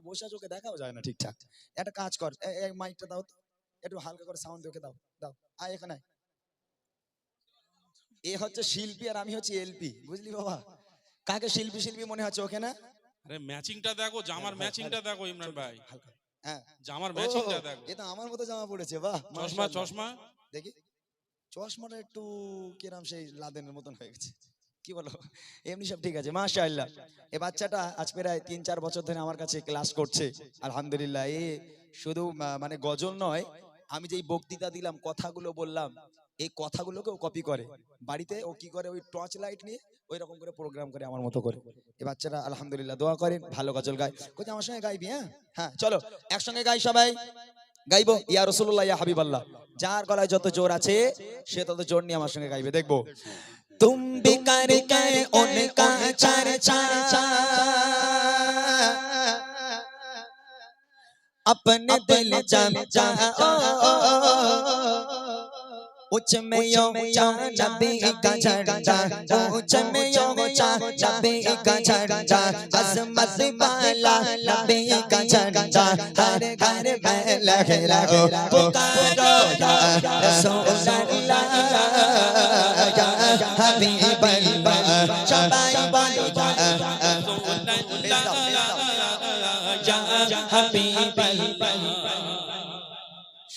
তো বসে চোখে দেখাও যায় না ঠিকঠাক। একটা কাজ কর মাইকটা দাও তো। একটু হালকা করে সাউন্ড ওকে দাও দাও। আয় এখানে এ হচ্ছে শিল্পী আর আমি হচ্ছে এলপি বুঝলি বাবা? কাকে শিল্পী শিল্পী মনে হচ্ছে ওকে না? আরে ম্যাচিংটা দেখো জামার ম্যাচিংটা দেখো ইমরান ভাই। হ্যাঁ। জামার ম্যাচিংটা দেখো। এ তো আমার মতো জামা পড়েছে বাহ। চশমা চশমা। দেখি। চশমাটা একটু কিরাম সেই লাদেনের মতন হয়ে গেছে। কি বলো? এমনি সব ঠিক আছে, মাশাআল্লাহ। এ বাচ্চাটা আজ প্রায় তিন চার বছর ধরে আমার কাছে ক্লাস করছে, আলহামদুলিল্লাহ। এ শুধু মানে গজল নয়, আমি যেই বক্তৃতা দিলাম, কথাগুলো বললাম, এই কথাগুলোকেও কপি করে। বাড়িতে ও কি করে, ওই টর্চ লাইট নিয়ে ওই রকম করে প্রোগ্রাম করে আমার মতো করে। এই বাচ্চারা আলহামদুলিল্লাহ, দোয়া করেন, ভালো গজল গায়। কোথায় আমার সঙ্গে গাইবি হ্যাঁ? হ্যাঁ চলো, একসঙ্গে গাই সবাই। গাইবো, ইয়া রসুল্লাহ ইয়া হাবিবাল্লাহ। যার গলায় যত জোর আছে, সে তত জোর নিয়ে আমার সঙ্গে গাইবে, দেখব। তুম भी करके उनका चर्चा अपने दिल जम उच्च में यो चा नबी का झंडा उच्च में यो चा नबी का झंडा अजमत वाला नबी का झंडा हर घर में लहराओ पुकारो या रसूल अल्लाह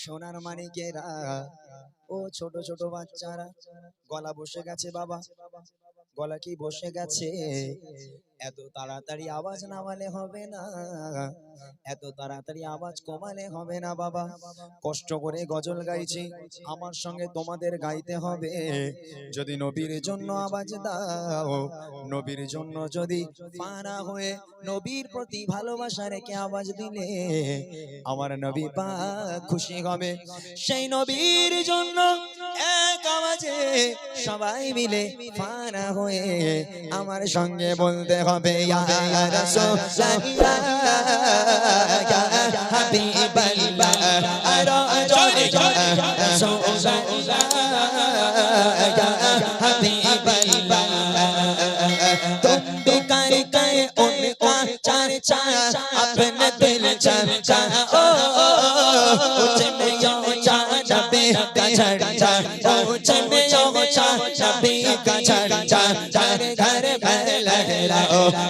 সোনার মানিকেরা ও ছোট ছোট বাচ্চারা গলা বসে গেছে বাবা গলা কি বসে গেছে? এত তাড়াতাড়ি আওয়াজ নামালে হবে না। এত তাড়াতাড়ি আওয়াজ কমালে হবে না বাবা। কষ্ট করে গজল গাইছি, আমার সঙ্গে তোমাদের গাইতে হবে। যদি নবীর জন্য আওয়াজ দাও, নবীর জন্য যদি পানা হয়ে নবীর প্রতি ভালোবাসা রেখে আওয়াজ দিলে, আমার নবী পাক খুশি হবে। সেই নবীর জন্য এক আওয়াজে সবাই মিলে ফানা হয়ে আমার সঙ্গে বলতে হবে अपने दिल चर्चा ओ उच में यो चा नबी का चर्चा उच में यो चा नबी का चर्चा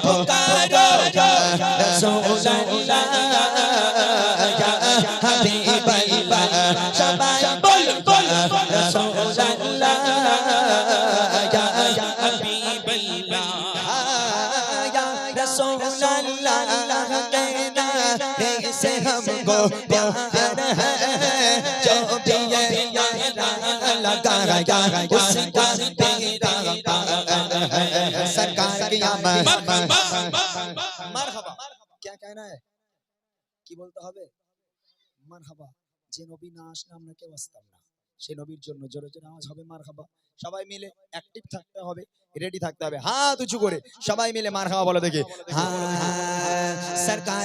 پکارو یا رسول اللہ یا حبیب اللہ سبائی بول लगा या उसका तेरा प्यार है सरकार की आमद মারহাবা क्या कहना है কি বলতে হবে মারহাবা যে নবী না আসলে আমরা কেউ আসতাম না সে নবীর জন্য। জোরে জোরে আওয়াজ হবে মার খাবা সবাই মিলে অ্যাক্টিভ থাকতে হবে রেডি থাকতে হবে। হাত উঁচু করে সবাই মিলে মার খাওয়া বলো দেখি। সরকার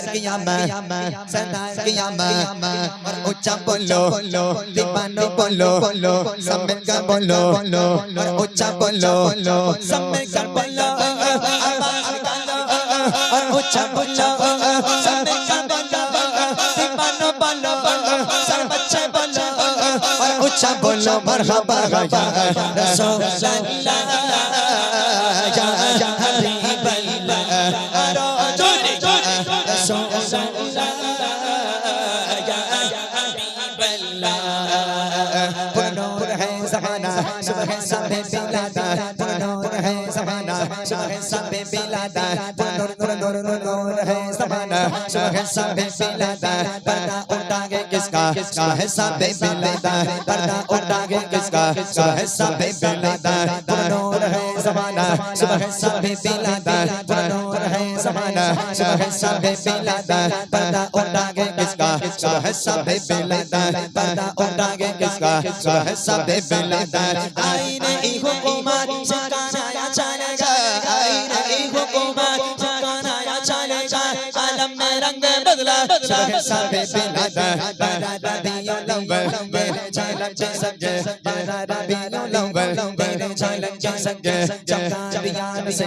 উচ্চা বলো মারহাবা ইয়া রাসূলুল্লাহ ইয়া হাবিবাল্লাহ আরও জোরে জোরে রাসূলুল্লাহ ইয়া হাবিবাল্লাহ পনোর হে জাহানা সুবহ সাবে বিলাদা পনোর হে জাহানা সুবহ হে জাহানা সুবহ সাবে বিলাদা किसका? सहसा बे बेलादा पर्दा उठागे किसका? सहसा बे बेलादा पुनौर है जमाना सहसा बे बेलादा पुनौर है जमाना सहसा बे बेलादा पर्दा उठागे किसका? सहसा बे बेलादा पर्दा उठागे किसका? सहसा बे बेलादा आईने ही हुकुमत से काना شاہ صاحب بلا بارا ربیو لوبر میرے چالک جی سمجھے بارا ربیو لوبر میرے چالک جی سمجھے چمکا ریان سے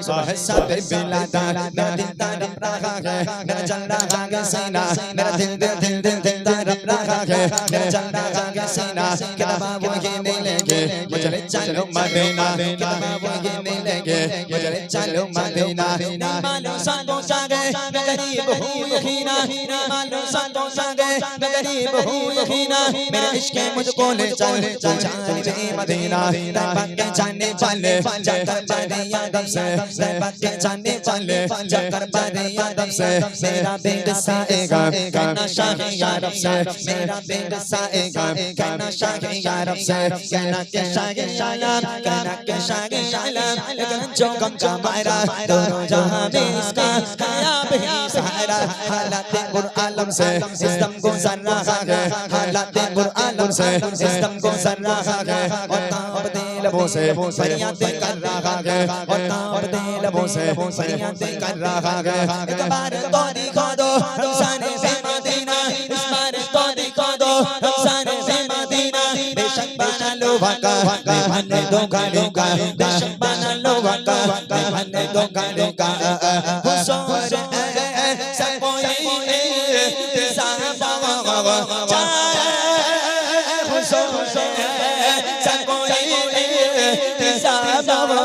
صبح صاحب بلا دارا نہ دل تڑپ رہا ہے نہ چل رہا ہے سینہ نہ دل دل دل دل دل تڑپ رہا ہے نہ چل رہا ہے سینہ کتاباں وہ یہ نہیں لیں گے चलो मदीना किताबा वो ये मिलेंगे मुझे ले चलो मदीना मालूम सातों सागे मैं गरीब हूँ यकीना मालूम सातों सागे मैं गरीब हूँ यकीना मेरे इश्क मुझको ले चल चल जाने मदीना रहमत के जाने वाले जाकर बने यादव से रहमत के जाने वाले जाकर बने यादव से मेरा बेग साएगा कहना शाह यारब से मेरा बेग साएगा कहना शाह यारब से कहना के शाह शायाम कहना के शाह शायाम लेकिन जो गम का मायरा दोनों जहां में इसका कायाब ही सहारा हालात बुर आलम से इस दम को सर रहा है हालात बुर आलम से इस दम को सर रहा है और कांपते लबों से फरियादें कर रहा है और कांपते लबों से फरियादें कर रहा है एक बार तो दिखा दो रमजान से मदीना इस बार तो दिखा दो रमजान से मदीना बेशक बना लो वाका बेमने दो गालों का बेशक बना लो वाका बेमने दो गालों سلام